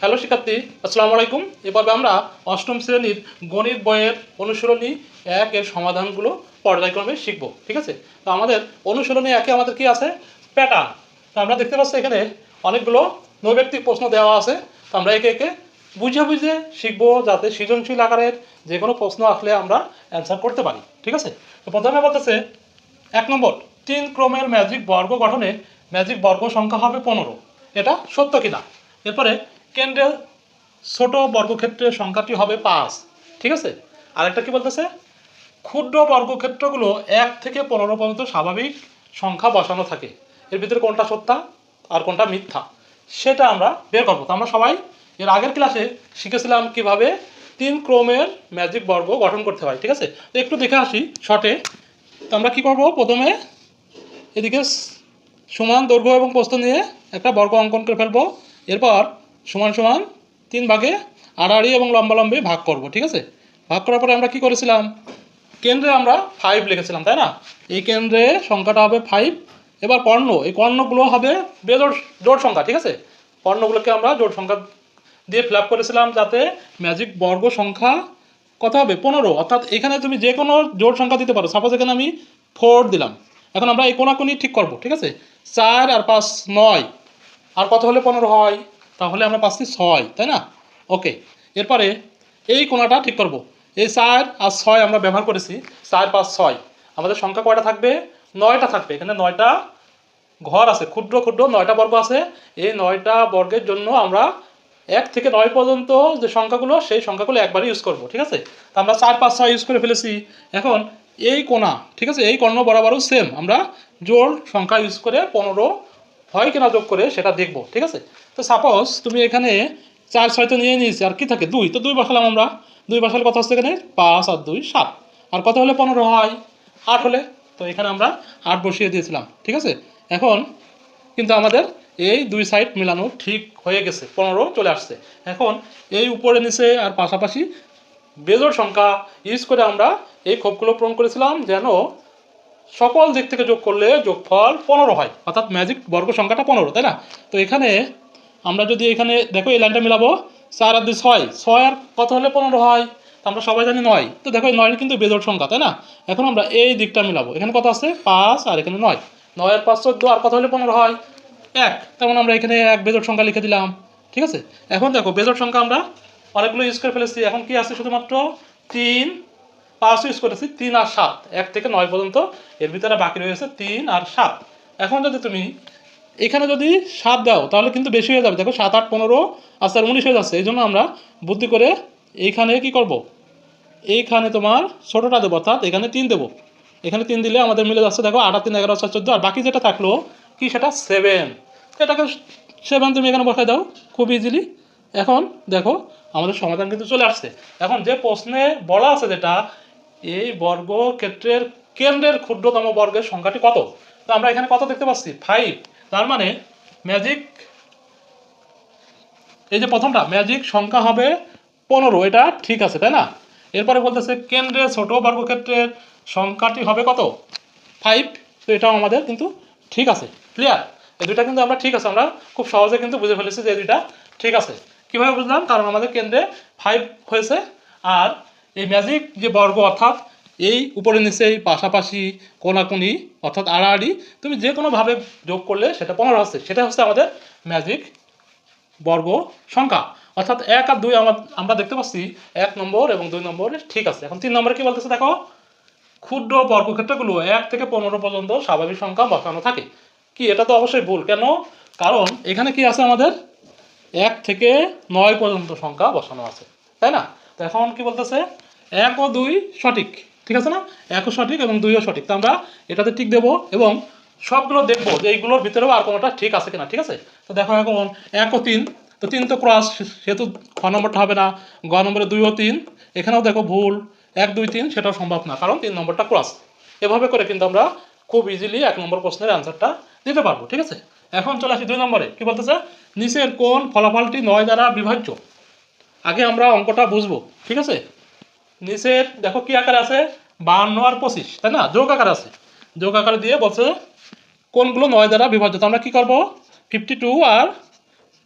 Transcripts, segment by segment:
Hello শিক্ষার্থী, আসসালামু আলাইকুম। এভাবে আমরা অষ্টম শ্রেণির গণিত বইয়ের অনুশীলনী এক এর সমাধানগুলো পর্যায়ক্রমে শিখব, ঠিক আছে? তো আমাদের অনুশীলনী একে আমাদের কি আছে? প্যাটার্ন তো আমরা দেখতে পাচ্ছি এখানে অনেকগুলো নৈবেক্তিক প্রশ্ন দেওয়া আছে। তো আমরা একে একে বুঝে বুঝে শিখব যাতে সৃজনশীল আকারের যে কোনো প্রশ্ন আসলে আমরা অ্যান্সার করতে পারি, ঠিক আছে? তো প্রথমে বলতেছে, এক নম্বর, তিন ক্রমের ম্যাজিক বর্গ গঠনে ম্যাজিক বর্গ সংখ্যা হবে পনেরো। এটা সত্য কিনা? এরপরে কেন্দ্রের ছোট বর্গক্ষেত্রের সংখ্যাটি হবে পাঁচ। ঠিক আছে? আরেকটা কি বলতেছে? ক্ষুদ্র বর্গক্ষেত্রগুলো এক থেকে পনেরো পর্যন্ত স্বাভাবিক সংখ্যা বসানো থাকে। এর ভিতরে কোনটা সত্যা আর কোনটা মিথ্যা, সেটা আমরা বের করব। তো আমরা সবাই এর আগের ক্লাসে শিখেছিলাম কীভাবে তিন ক্রমের ম্যাজিক বর্গ গঠন করতে হয়। ঠিক আছে? তো একটু দেখে আসি শর্টে তো আমরা কী করব? প্রথমে এদিকে সমান দৈর্ঘ্য এবং প্রস্তুত নিয়ে একটা বর্গ অঙ্কন করে ফেলব। এরপর সমান সমান তিন ভাগে আড়াআড়ি এবং লম্বালম্বি ভাগ করব, ঠিক আছে? ভাগ করার পরে আমরা কি করেছিলাম? কেন্দ্রে আমরা ফাইভ লিখেছিলাম, তাই না? এই কেন্দ্রে সংখ্যাটা হবে ফাইভ এবার কর্ণ এই কর্ণগুলো হবে বেজোড়, জোড় সংখ্যা, ঠিক আছে? কর্ণগুলোকে আমরা জোড় সংখ্যা দিয়ে ফিল করেছিলাম যাতে ম্যাজিক বর্গ সংখ্যা কত হবে? পনেরো। অর্থাৎ এখানে তুমি যে কোনো জোড় সংখ্যা দিতে পারো। সাপোজ এখানে আমি ফোর দিলাম। এখন আমরা এই কোনাকুনি ঠিক করব, ঠিক আছে? চার আর পাঁচ নয়। আর কত হলে পনেরো হয়? তাহলে আমরা পাচ্ছি ছয়, তাই না? ওকে এরপরে এই কোনাটা ঠিক করব। এই চার আর ছয় আমরা ব্যবহার করেছি, চার পাঁচ ছয়। আমাদের সংখ্যা কয়টা থাকবে? নয়টা থাকবে। এখানে নয়টা ঘর আছে, ক্ষুদ্র ক্ষুদ্র নয়টা বর্গ আছে। এই নয়টা বর্গের জন্য আমরা এক থেকে নয় পর্যন্ত যে সংখ্যাগুলো, সেই সংখ্যাগুলো একবারই ইউজ করব, ঠিক আছে? তো আমরা চার পাঁচ ছয় ইউজ করে ফেলেছি। এখন এই কোনা ঠিক আছে? এই কর্ণ বরাবরও সেম আমরা জোর সংখ্যা ইউজ করে পনেরো হয় কিনা যোগ করে সেটা দেখব, ঠিক আছে? তো সাপোজ তুমি এখানে চার ছয় তো নিয়ে নিয়েছি, আর কি থাকে? দুই। তো দুই বসালাম আমরা। দুই বসালে কত হচ্ছে এখানে? পাঁচ আর দুই, সাত। আর কত হলে? পনেরো হয়। আট হলে? তো এখানে আমরা আট বসিয়ে দিয়েছিলাম, ঠিক আছে? এখন কিন্তু আমাদের এই দুই সাইড মিলানো ঠিক হয়ে গেছে। পনেরো চলে আসছে। এখন এই উপরে, নিচে আর পাশাপাশি বেজোড় সংখ্যা ইউজ করে আমরা এই ক্ষোভগুলো পূরণ করেছিলাম যেন সকল দিক থেকে যোগ করলে যোগফল পনেরো হয়। অর্থাৎ ম্যাজিক বর্গ সংখ্যাটা পনেরো, তাই না? তো এখানে আমরা যদি এখানে, দেখো এই লাইনটা মিলাবো, চার আর দুই ছয় ছয় আর কত হলে পনেরো হয়? তো আমরা সবাই জানি নয়। তো দেখো নয় কিন্তু বেজোড় সংখ্যা, তাই না? এখন আমরা এই দিকটা মিলাবো। এখানে কত আছে? পাঁচ আর এখানে নয়। নয় আর পাঁচ চোদ্দ, আর কত হলে পনেরো হয়? এক। তেমন আমরা এখানে এক বেজোড় সংখ্যা লিখে দিলাম। ঠিক আছে? এখন দেখো বেজোড় সংখ্যা আমরা অনেকগুলো ইউজ করে ফেলেছি এখন কি আছে শুধুমাত্র? তিন পাঁচ ইউজ করেছি তিন আর সাত। এক থেকে নয় পর্যন্ত এর ভিতরে বাকি রয়েছে তিন আর সাত। এখন যদি তুমি এখানে যদি সাত দাও, তাহলে কিন্তু বেশি হয়ে যাবে। দেখো, সাত, আট, পনেরো, আর উনিশ হয়ে যাচ্ছে। এই জন্য আমরা বুদ্ধি করে এইখানে কি করব? এইখানে তোমার ছোটোটা দেবো, অর্থাৎ এখানে তিন দেবো। এখানে তিন দিলে আমাদের মিলে যাচ্ছে, দেখো, আট তিন, এগারো, চার, চোদ্দ, আর বাকি যেটা থাকল, কি সেটা? সেভেন। এটাকে সেভেন তুমি এখানে বসাই দাও, খুব ইজিলি এখন দেখো, আমাদের সমাধান কিন্তু চলে আসছে। এখন যে প্রশ্নে বলা আছে যেটা, এই বর্গ ক্ষেত্রের কেন্দ্রের ক্ষুদ্রতম বর্গের সংখ্যাটি কত? তো আমরা এখানে কত দেখতে পাচ্ছি? ফাইভ তার মানে ম্যাজিক এই যে প্রথমটা ম্যাজিক সংখ্যা হবে পনেরো, এটা ঠিক আছে, তাই না? এরপরে বলতেছে কেন্দ্রে ছোট বর্গক্ষেত্রের সংখ্যাটি হবে কত? ফাইভ তো এটাও আমাদের কিন্তু ঠিক আছে ক্লিয়ার এই দুইটা কিন্তু আমরা ঠিক আছে, আমরা খুব সহজে কিন্তু বুঝে ফেলেছি যে এই দুইটা ঠিক আছে। কীভাবে বুঝলাম? কারণ আমাদের কেন্দ্রে ফাইভ হয়েছে, আর এই ম্যাজিক যে বর্গ অর্থাৎ এই উপরে নিচে এই পাশাপাশি কোনাকুনি, অর্থাৎ আড়াআড়ি, তুমি যে কোনোভাবে যোগ করলে সেটা পনেরো হচ্ছে। সেটা হচ্ছে আমাদের ম্যাজিক বর্গ সংখ্যা। অর্থাৎ এক আর দুই আমার আমরা দেখতে পাচ্ছি এক নম্বর এবং দুই নম্বরে ঠিক আছে। এখন তিন নম্বরে কি বলতেছে দেখো? ক্ষুদ্র বর্গক্ষেত্রগুলো এক থেকে পনেরো পর্যন্ত স্বাভাবিক সংখ্যা বসানো থাকে। কি, এটা তো অবশ্যই ভুল। কেন? কারণ এখানে কি আছে আমাদের? এক থেকে নয় পর্যন্ত সংখ্যা বসানো আছে। তাই না? তো এখন কি বলতেছে? এক ও দুই সঠিক। ঠিক আছে না? একও সঠিক এবং দুইও সঠিক। তো আমরা এটাতে ঠিক দেবো এবং সবগুলো দেখব যে এইগুলোর ভিতরেও আর কোনোটা ঠিক আছে কিনা, ঠিক আছে? তো দেখো এখন এক ও তিন। তো তিন তো ক্রস সেহেতু খ নম্বরটা হবে না, গ নম্বরে দুই ও তিন। এখানেও দেখো ভুল। এক, দুই, তিন, সেটাও সম্ভব না, কারণ তিন নম্বরটা ক্রস এভাবে করে কিন্তু আমরা খুব ইজিলি এক নম্বর প্রশ্নের অ্যান্সারটা দিতে পারব, ঠিক আছে? এখন চলে আসি দুই নম্বরে। কি বলতেছে? নিচের কোন ফলাফলটি নয় দ্বারা বিভাজ্য। আগে আমরা অঙ্কটা বুঝব, ঠিক আছে? নিচের, দেখো কি আকার আছে? বাহান্ন আর পঁচিশ, তাই না? যোগ আকার আছে। যোগ আকার দিয়ে বলছে, কোনগুলো নয় দ্বারা বিভাজ্য আমরা কী করব? ফিফটি টু আর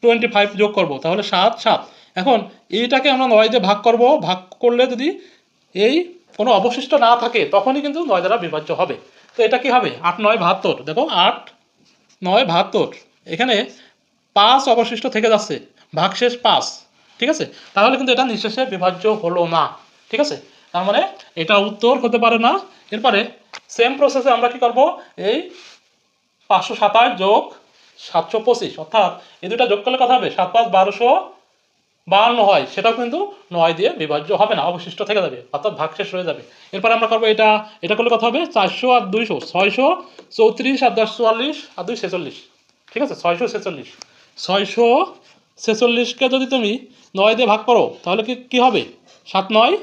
টোয়েন্টি ফাইভ যোগ করব। তাহলে সাত সাত। এখন এইটাকে আমরা নয় দিয়ে ভাগ করব। ভাগ করলে যদি এই কোনো অবশিষ্ট না থাকে, তখনই কিন্তু নয় দ্বারা বিভাজ্য হবে। তো এটা কি হবে? আট, নয়, বাহাত্তর। দেখো, আট, নয়, বাহাত্তর। এখানে পাঁচ অবশিষ্ট থেকে যাচ্ছে। ভাগশেষ পাঁচ। ঠিক আছে? তাহলে কিন্তু এটা নিঃশেষে বিভাজ্য হলো না। ঠিক আছে? তার মানে এটা উত্তর হতে পারে না। এরপরে সেম প্রসেসে আমরা কি করব? এই পাঁচশো সাতাশ যোগ সাতশো পঁচিশ, অর্থাৎ এই দুটা যোগ করলে কথা হবে? সাত পাঁচ বারোশো বাহান্ন হয়। সেটাও কিন্তু নয় দিয়ে বিভাজ্য হবে না, অবশিষ্ট থেকে যাবে, অর্থাৎ ভাগশেষ হয়ে যাবে। এরপরে আমরা করব এটা এটা করলে কথা হবে? চারশো আর দুইশো, ছয়শো চৌত্রিশ আর দশ চুয়াল্লিশ আর দুই ছেচল্লিশ। ঠিক আছে? ছয়শো ছেচল্লিশ। ছয়শো ছেচল্লিশকে যদি তুমি নয় দিয়ে ভাগ করো, তাহলে কি, কী হবে? সাত নয়।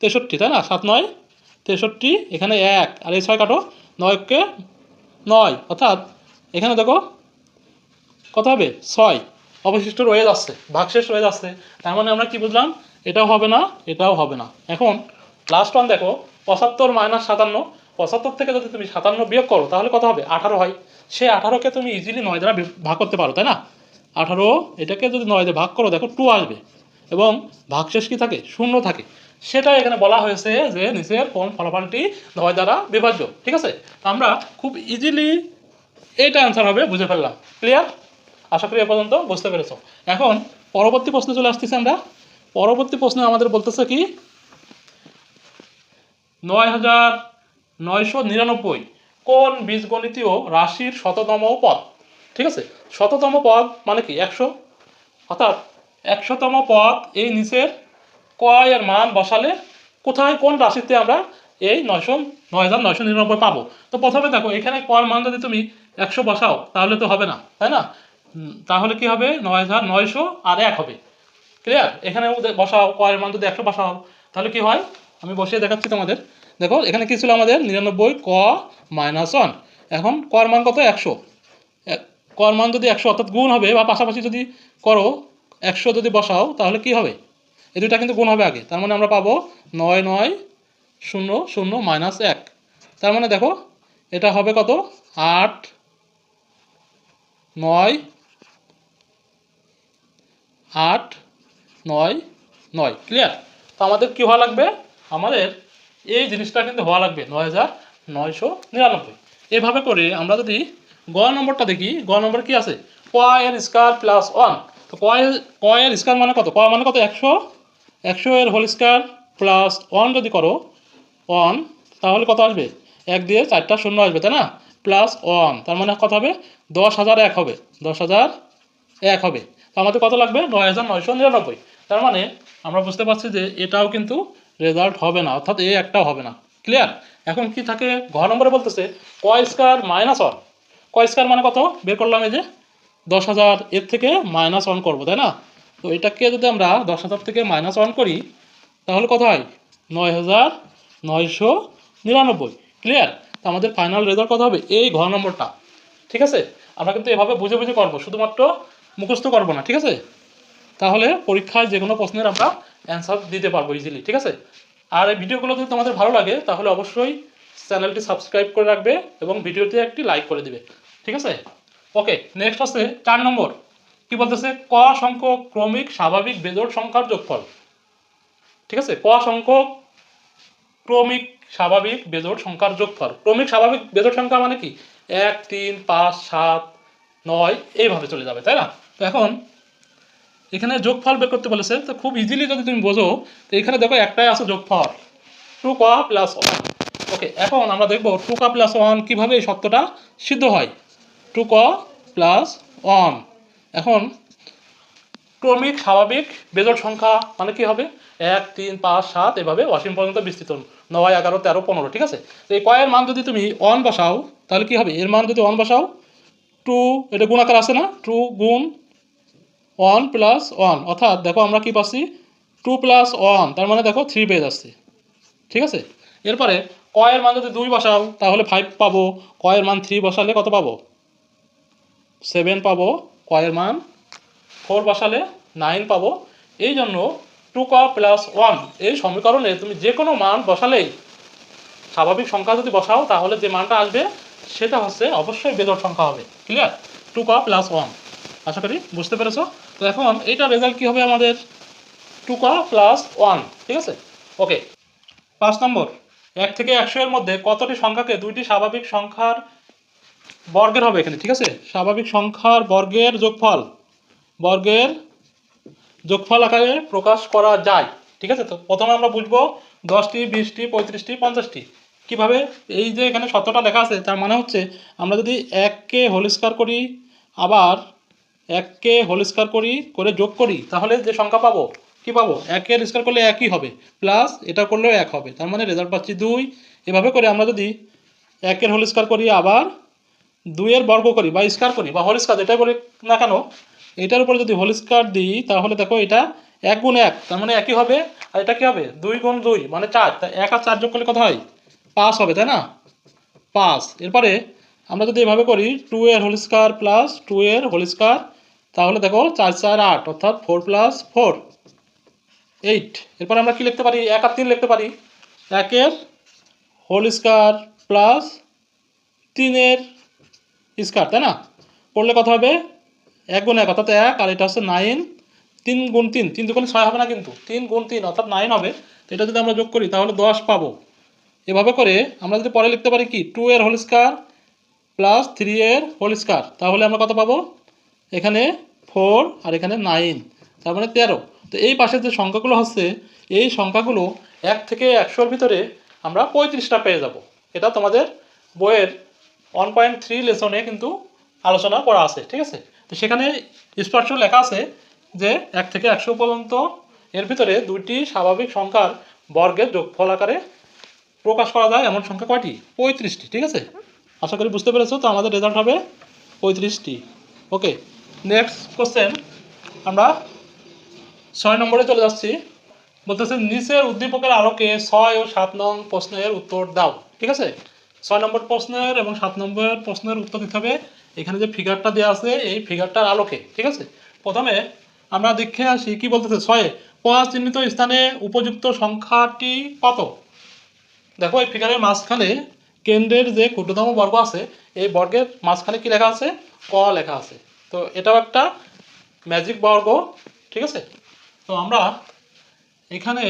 তেষট্টি, তাই না? সাত, নয়, তেষট্টি, এখানে এক, আর এই ছয় কাটো, নয়কে নয়, অর্থাৎ এখানে দেখো কত হবে? ছয়। অবশিষ্ট রয়ে যাচ্ছে, ভাগশেষ রয়ে যাচ্ছে। তার মানে আমরা কি বুঝলাম? এটাও হবে না, এটাও হবে না। এখন লাস্ট ওয়ান দেখো, পঁচাত্তর মাইনাস সাতান্ন, পঁচাত্তর থেকে যদি তুমি সাতান্ন বিয়োগ করো, তাহলে কত হবে? আঠারো হয়। সেই আঠারোকে তুমি ইজিলি নয় দ্বারা ভাগ করতে পারো, তাই না? আঠারো, এটাকে যদি নয় দিয়ে ভাগ করো, দেখো টু আসবে। এবং ভাগশেষ কি থাকে? শূন্য থাকে। সেটা এখানে বলা হয়েছে যে নিচের কোন ফলাফলটি নয় দ্বারা বিভাজ্য, ঠিক আছে? আমরা খুব ইজিলি এইটা অ্যান্সার হবে, বুঝে ফেললাম। ক্লিয়ার আশা করি এ পর্যন্ত বুঝতে পেরেছ। এখন পরবর্তী প্রশ্নে চলে আসতেছি আমরা। পরবর্তী প্রশ্নে আমাদের বলতেছে কি? নয় হাজার নয়শো নিরানব্বই কোন বীজগণিতীয় রাশির শততম পদ? ঠিক আছে? শততম পদ মানে কি? একশো? অর্থাৎ একশোতম পদ এই নিচের কয় এর মান বসালে কোথায় কোন রাশিতে আমরা এই নয়শো, নয় হাজার নয়শো নিরানব্বই পাবো? তো প্রথমে দেখো, এখানে কয় মান যদি তুমি একশো বসাও, তাহলে তো হবে না, তাই না? তাহলে কি হবে? নয় হাজার নয়শো আর এক হবে। ক্লিয়ার এখানে বসাও কয়ের মান যদি একশো বসাও, তাহলে কি হয়? আমি বসিয়ে দেখাচ্ছি তোমাদের। দেখো, এখানে কি ছিল আমাদের? নিরানব্বই ক মাইনাস ওয়ান। এখন কর মান কত? একশো। কর মান যদি একশো, অর্থাৎ গুণ হবে, বা পাশাপাশি যদি করো, একশো যদি বসাও, তাহলে কি হবে? এই দুইটা কিন্তু গুণ হবে আগে। তার মানে আমরা পাবো নয় নয় শূন্য শূন্য মাইনাস এক। তার মানে দেখো, এটা হবে কত? আট নয় আট নয় নয়। ক্লিয়ার তো আমাদের কী হওয়া লাগবে? আমাদের এই জিনিসটা কিন্তু হওয়া লাগবে নয় হাজার নয়শো নিরানব্বই। এভাবে করে আমরা যদি গ নম্বরটা দেখি, গ নম্বর কি আছে? কয়ের স্কোয়ার প্লাস ওয়ান তো কয়ের কয়ের স্কোয়ার মানে কত? কয় মানে কত? একশো একশো এর হোল স্কোয়ার প্লাস ওয়ান যদি করো ওয়ান তাহলে কত আসবে? এক দিয়ে চারটা শূন্য আসবে, তাই না? প্লাস ওয়ান তার মানে কত হবে? দশ হাজার এক হবে। দশ হাজার এক হবে। তো আমাদের কত লাগবে? নয় হাজার নয়শো নিরানব্বই। তার মানে আমরা বুঝতে পারছি যে এটাও কিন্তু রেজাল্ট হবে না, অর্থাৎ এ একটাও হবে না। ক্লিয়ার এখন কি থাকে? ঘ নম্বরে বলতেছে কয় স্কোয়ার মাইনাস ওয়ান কয় স্কোয়ার মানে কত? বের করলাম এই যে, দশ হাজার এর থেকে মাইনাস ওয়ান করব, তাই না? তো এটাকে যদি আমরা দশ হাজার থেকে মাইনাস ওয়ান করি, তাহলে কত হয়? নয় হাজার নয়শো নিরানব্বই। ক্লিয়ার তো আমাদের ফাইনাল রেজাল্ট কত হবে? এই ঘর নম্বরটা। ঠিক আছে? আমরা কিন্তু এভাবে বুঝে বুঝে করব, শুধুমাত্র মুখস্থ করব না, ঠিক আছে? তাহলে পরীক্ষায় যে কোনো প্রশ্নের আমরা অ্যান্সার দিতে পারব ইজিলি ঠিক আছে? আর এই ভিডিওগুলো যদি তোমাদের ভালো লাগে, তাহলে অবশ্যই চ্যানেলটি সাবস্ক্রাইব করে রাখবে এবং ভিডিওতে একটি লাইক করে দিবে, ঠিক আছে? ওকে নেক্সট হচ্ছে চার নম্বর। কি বলতেছে? ক সংখ্যক ক্রমিক স্বাভাবিক বেজোড় সংখ্যার যোগফল। ঠিক আছে? ক সংখ্যক ক্রমিক স্বাভাবিক বেজোড় সংখ্যার যোগফল। ক্রমিক স্বাভাবিক বেজোড় সংখ্যা মানে কি? এক, তিন, পাঁচ, সাত, নয়, এইভাবে চলে যাবে, তাই না? তো এখন এখানে যোগফল বের করতে বলেছে, তো খুব ইজিলি যদি তুমি বোঝো, তো এখানে দেখো একটাই আছে যোগফল। টু ক প্লাস ওয়ান। ওকে, এখন আমরা দেখব টু ক প্লাস ওয়ান কীভাবে এই সত্যটা সিদ্ধ হয়। টু ক প্লাস ওয়ান। এখন, ক্রমিক, স্বাভাবিক, বেজোড় সংখ্যা মানে কি হবে? এক, তিন, পাঁচ, সাত, এভাবে অসীম পর্যন্ত বিস্তৃত। নয়, এগারো, তেরো, পনেরো, ঠিক আছে? তো এই কয়ের মান যদি তুমি অন বসাও, তাহলে কি হবে? এর মান যদি অন বসাও টু এটা গুণাকার আছে না? টু গুণ ওয়ান প্লাস ওয়ান অর্থাৎ দেখো আমরা কি পাচ্ছি? টু প্লাস ওয়ান তার মানে দেখো থ্রি পেয়ে যাচ্ছে ঠিক আছে? এরপরে কয়ের মান যদি দুই বসাও, তাহলে ফাইভ পাবো। কয়ের মান থ্রি বসালে কত পাবো? সেভেন পাবো। কয়ের মান ফোর বসালে নাইন পাবো। এই জন্য টু ক প্লাস ওয়ান। এই সমীকরণে তুমি যে কোনো মান বসালেই স্বাভাবিক সংখ্যা যদি বসাও, তাহলে যে মানটা আসবে, সেটা হচ্ছে অবশ্যই বেজোড় সংখ্যা হবে। ক্লিয়ার টু ক প্লাস ওয়ান। আশা করি বুঝতে পেরেছ? তো এখন এইটা রেজাল্ট কী হবে আমাদের? টু ক প্লাস ওয়ান। ঠিক আছে? ওকে পাঁচ নম্বর। এক থেকে একশো এর মধ্যে কতটি সংখ্যাকে দুইটি স্বাভাবিক সংখ্যার বর্গের হবে এখানে, ঠিক আছে? স্বাভাবিক সংখ্যার বর্গের যোগফল বর্গের যোগফল আকারে প্রকাশ করা যায়, ঠিক আছে? তো প্রথমে আমরা বুঝব দশটি, বিশটি, পঁয়ত্রিশটি, পঞ্চাশটি। কীভাবে? এই যে এখানে শতটা লেখা আছে, তার মানে হচ্ছে আমরা যদি এককে হোল স্কোয়ার করি, আবার এককে হোল স্কোয়ার করি, করে যোগ করি, তাহলে যে সংখ্যা পাবো, কি পাবো? একের স্কোয়ার করলে একই হবে, প্লাস এটা করলেও এক হবে। তার মানে রেজাল্ট পাচ্ছি দুই। এভাবে করে আমরা যদি একের হোল স্কোয়ার করি, আবার দুইয়ের বর্গ করি বা স্কোয়ার করি বা হোল স্কোয়ার এটাই বলি না কেন, এটার উপরে যদি হোল স্কোয়ার দিই, তাহলে দেখো এটা এক গুণ এক, তার মানে একই হবে, আর এটা কি হবে? দুই গুণ দুই মানে চার, তা এক আর চার যোগ করলে কত হয়? পাঁচ হবে, তাই না? পাঁচ, এরপরে আমরা যদি এভাবে করি টু এর হোল স্কোয়ার প্লাস টু এর হোল স্কোয়ার তাহলে দেখো চার চার, আট, অর্থাৎ ফোর প্লাস ফোর এইট এরপরে আমরা কি লিখতে পারি? এক আর তিন লিখতে পারি। একের হোল স্কোয়ার প্লাস তিনের স্কোয়ার তাই না? পড়লে কত হবে? এক গুণ এক, অর্থাৎ এক, আর এটা হচ্ছে নাইন তিন গুণ তিন তিন দুগুণে ছয় হবে না কিন্তু। তিন গুণ তিন, অর্থাৎ নাইন হবে। তো এটা যদি আমরা যোগ করি, তাহলে দশ পাবো। এভাবে করে আমরা যদি পরে লিখতে পারি কি? টু এর হোল স্কোয়ার প্লাস থ্রি এর হোল স্কোয়ার তাহলে আমরা কত পাবো? এখানে ফোর আর এখানে নাইন তার মানে তেরো। তো এই পাশের যে সংখ্যাগুলো হচ্ছে, এই সংখ্যাগুলো এক থেকে একশোর ভিতরে আমরা পঁয়ত্রিশটা পেয়ে যাব। এটা তোমাদের বইয়ের ওয়ান পয়েন্ট থ্রি লেসনে কিন্তু আলোচনা করা আছে, ঠিক আছে? তো সেখানে স্পষ্ট লেখা আছে যে এক থেকে একশো পর্যন্ত এর ভিতরে দুইটি স্বাভাবিক সংখ্যার বর্গের যোগফল আকারে প্রকাশ করা যায়, এমন সংখ্যা কয়টি? পঁয়ত্রিশটি, ঠিক আছে? আশা করি বুঝতে পেরেছ, তো আমাদের রেজাল্ট হবে পঁয়ত্রিশটি। ওকে নেক্সট কোশ্চেন আমরা ছয় নম্বরে চলে যাচ্ছি। বলতেছে, নিচের উদ্দীপকের আলোকে ছয় ও সাত নং প্রশ্নের উত্তর দাও, ঠিক আছে? ছয় নম্বর প্রশ্নের এবং সাত নম্বর প্রশ্নের উত্তর দিতে হবে। এখানে যে ফিগারটা দেওয়া আছে, এই ফিগারটার আলোকে, ঠিক আছে? প্রথমে আমরা দেখে আসি কি বলতেছে। ছয়ে পয়া চিহ্নিত স্থানে উপযুক্ত সংখ্যাটি কত? দেখো, এই ফিগারের মাঝখানে কেন্দ্রের যে ক্ষুদ্রতম বর্গ আছে, এই বর্গের মাঝখানে কি লেখা আছে? ক লেখা আছে। তো এটাও একটা ম্যাজিক বর্গ, ঠিক আছে? তো আমরা এখানে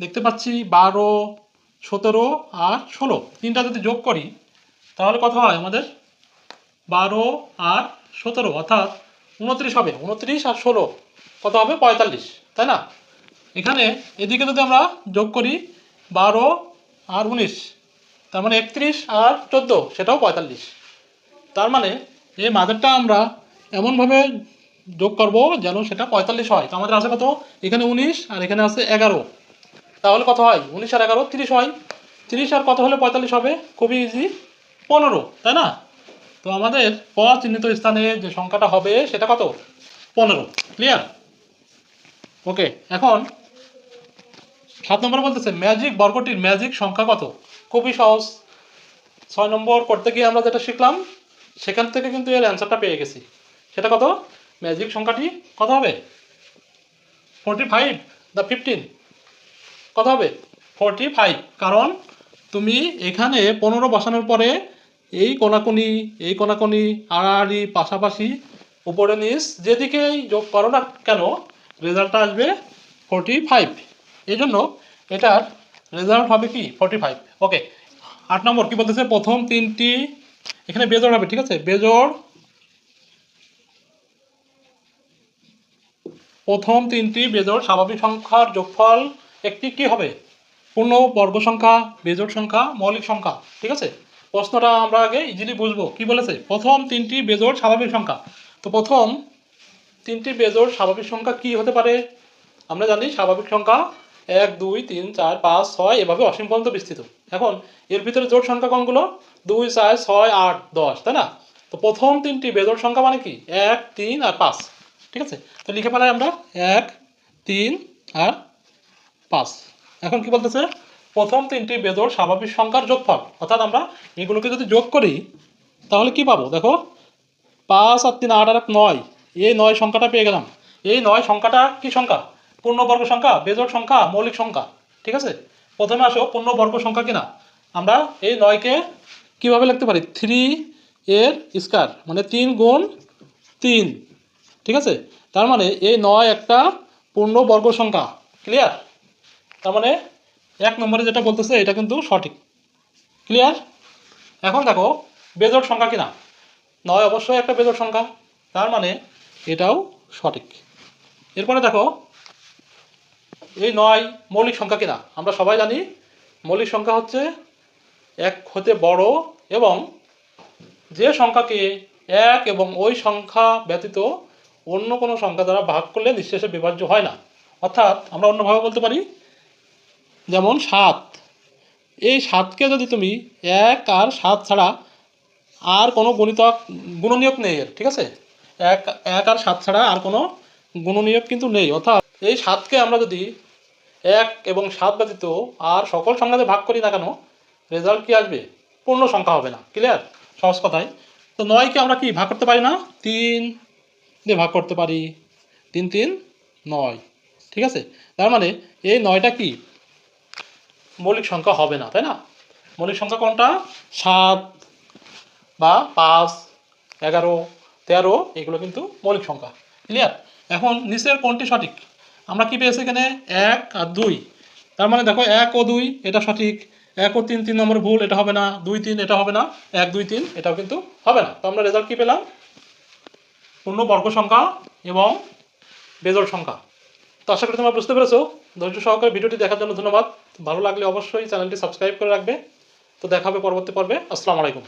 দেখতে পাচ্ছি বারো সতেরো আর ষোলো। তিনটা যদি যোগ করি, তাহলে কত হয় আমাদের? বারো আর সতেরো, অর্থাৎ উনত্রিশ হবে। উনত্রিশ আর ষোলো, কত হবে? পঁয়তাল্লিশ, তাই না? এখানে এদিকে যদি আমরা যোগ করি, বারো আর উনিশ, তার মানে একত্রিশ আর চোদ্দ, সেটাও পঁয়তাল্লিশ। তার মানে এই মাঝেরটা আমরা এমনভাবে যোগ করব যেন সেটা পঁয়তাল্লিশ হয়। তো আমাদের আছে কত? এখানে উনিশ আর এখানে আছে এগারো। তাহলে কত হয়? উনিশ আর এগারো, তিরিশ হয়। তিরিশ আর কত হলে পঁয়তাল্লিশ হবে? খুবই ইজি পনেরো, তাই না? তো আমাদের প চিহ্নিত স্থানে যে সংখ্যাটা হবে সেটা কত? পনেরো। ক্লিয়ার ওকে এখন সাত নম্বর বলতেছে ম্যাজিক বর্গটির ম্যাজিক সংখ্যা কত? খুবই সহজ। ছয় নম্বর করতে গিয়ে আমরা যেটা শিখলাম, সেখান থেকে কিন্তু এর অ্যান্সারটা পেয়ে গেছি। সেটা কত? ম্যাজিক সংখ্যাটি কত হবে? ফোরটি ফাইভ দ্য ফিফটিন কত হবে? ফোরটি ফাইভ কারণ তুমি এখানে পনেরো বসানোর পরে এই কোনাকুনি এই কোনাকুনি, আড়াআড়ি, পাশাপাশি উপরে নিচ যেদিকেই যোগ করো না কেন রেজাল্টটা আসবে ফোরটি ফাইভ এই জন্য এটার রেজাল্ট হবে কি? ফোরটি ফাইভ ওকে আট নম্বর কি বলতেছে? প্রথম তিনটি, এখানে বেজোড় হবে, ঠিক আছে? বেজোড় প্রথম তিনটি বেজোড় স্বাভাবিক সংখ্যার যোগফল একটি কি হবে? পূর্ণ বর্গ সংখ্যা, বেজোড় সংখ্যা, মৌলিক সংখ্যা, ঠিক আছে? প্রশ্নটা আমরা আগে ইজিলি বুঝব। কি বলেছে? প্রথম তিনটি বেজোড় স্বাভাবিক সংখ্যা। তো প্রথম তিনটি বেজোড় স্বাভাবিক সংখ্যা কি হতে পারে? আমরা জানি স্বাভাবিক সংখ্যা এক, দুই, তিন, চার, পাঁচ, ছয়, এভাবে অসীম পর্যন্ত বিস্তৃত। এখন এর ভিতরে জোট সংখ্যা কোনগুলো? দুই, চার, ছয়, আট, দশ, তাই না? তো প্রথম তিনটি বেজোড় সংখ্যা মানে কি? এক, তিন আর পাঁচ, ঠিক আছে? তো লিখে ফেলাই আমরা। এক, তিন আর পাঁচ। এখন কি বলতেছে? প্রথম তিনটি বেজোড় স্বাভাবিক সংখ্যার যোগফল। অর্থাৎ আমরা এগুলোকে যদি যোগ করি, তাহলে কি পাবো? দেখো, পাঁচ আর তিন, আট, আর এক, নয়। এই নয় সংখ্যাটা পেয়ে গেলাম। এই নয় সংখ্যাটা কি সংখ্যা? পূর্ণবর্গ সংখ্যা বেজোড় সংখ্যা, মৌলিক সংখ্যা। ঠিক আছে? প্রথমে আসো, পূর্ণবর্গ সংখ্যা কিনা? আমরা এই নয়কে কীভাবে লিখতে পারি? থ্রি এর স্কোয়ার মানে তিন গুণ তিন। ঠিক আছে? তার মানে এই নয় একটা পূর্ণ বর্গ সংখ্যা। ক্লিয়ার তার মানে এক নম্বরে যেটা বলতেছে, এটা কিন্তু সঠিক। ক্লিয়ার এখন দেখো, বেজোড় সংখ্যা কিনা? নয় অবশ্যই একটা বেজোড় সংখ্যা। তার মানে এটাও সঠিক। এরপরে দেখো, এই নয় মৌলিক সংখ্যা কিনা? আমরা সবাই জানি মৌলিক সংখ্যা হচ্ছে এক হতে বড় এবং যে সংখ্যাকে এক এবং ওই সংখ্যা ব্যতীত অন্য কোনো সংখ্যা দ্বারা ভাগ করলে নিঃশেষে বিভাজ্য হয় না। অর্থাৎ আমরা অন্যভাবে বলতে পারি যেমন সাত। এই সাতকে যদি তুমি এক আর সাত ছাড়া আর কোনো গণিতক, গুণনীয়ক নেই এর, ঠিক আছে? এক এক আর সাত ছাড়া আর কোনো গুণনীয়ক কিন্তু নেই। অর্থাৎ এই সাতকে আমরা যদি এক এবং সাত ব্যতীত আর সকল সংখ্যাতে ভাগ করি না কেন রেজাল্ট কি আসবে? পূর্ণ সংখ্যা হবে না। ক্লিয়ার সহজ কথায় তো নয়কে আমরা কি, ভাগ করতে পারি না? তিন দিয়ে ভাগ করতে পারি। তিন তিন, নয়। ঠিক আছে? তার মানে এই নয়টা কি? মৌলিক সংখ্যা হবে না, তাই না? মৌলিক সংখ্যা কোনটা? সাত বা পাঁচ, এগারো, তেরো, এগুলো কিন্তু মৌলিক সংখ্যা। ক্লিয়ার এখন নিচের কোনটি সঠিক? আমরা কি পেয়েছি এখানে? এক আর দুই। তার মানে দেখো, এক ও দুই, এটা সঠিক। এক ও তিন তিন নম্বর ভুল, এটা হবে না। দুই, তিন, এটা হবে না। এক, দুই, তিন, এটাও কিন্তু হবে না। তো আমরা রেজাল্ট কি পেলাম? পূর্ণ বর্গ সংখ্যা এবং বেজোড় সংখ্যা। তো আশা করি তোমরা বুঝতে পেরেছ। ধৈর্য সহকারে ভিডিওটি দেখার জন্য ধন্যবাদ। ভালো লাগলে অবশ্যই চ্যানেলটি সাবস্ক্রাইব করে রাখবে। তো দেখা হবে পরবর্তী পর্বে। আসসালামু আলাইকুম।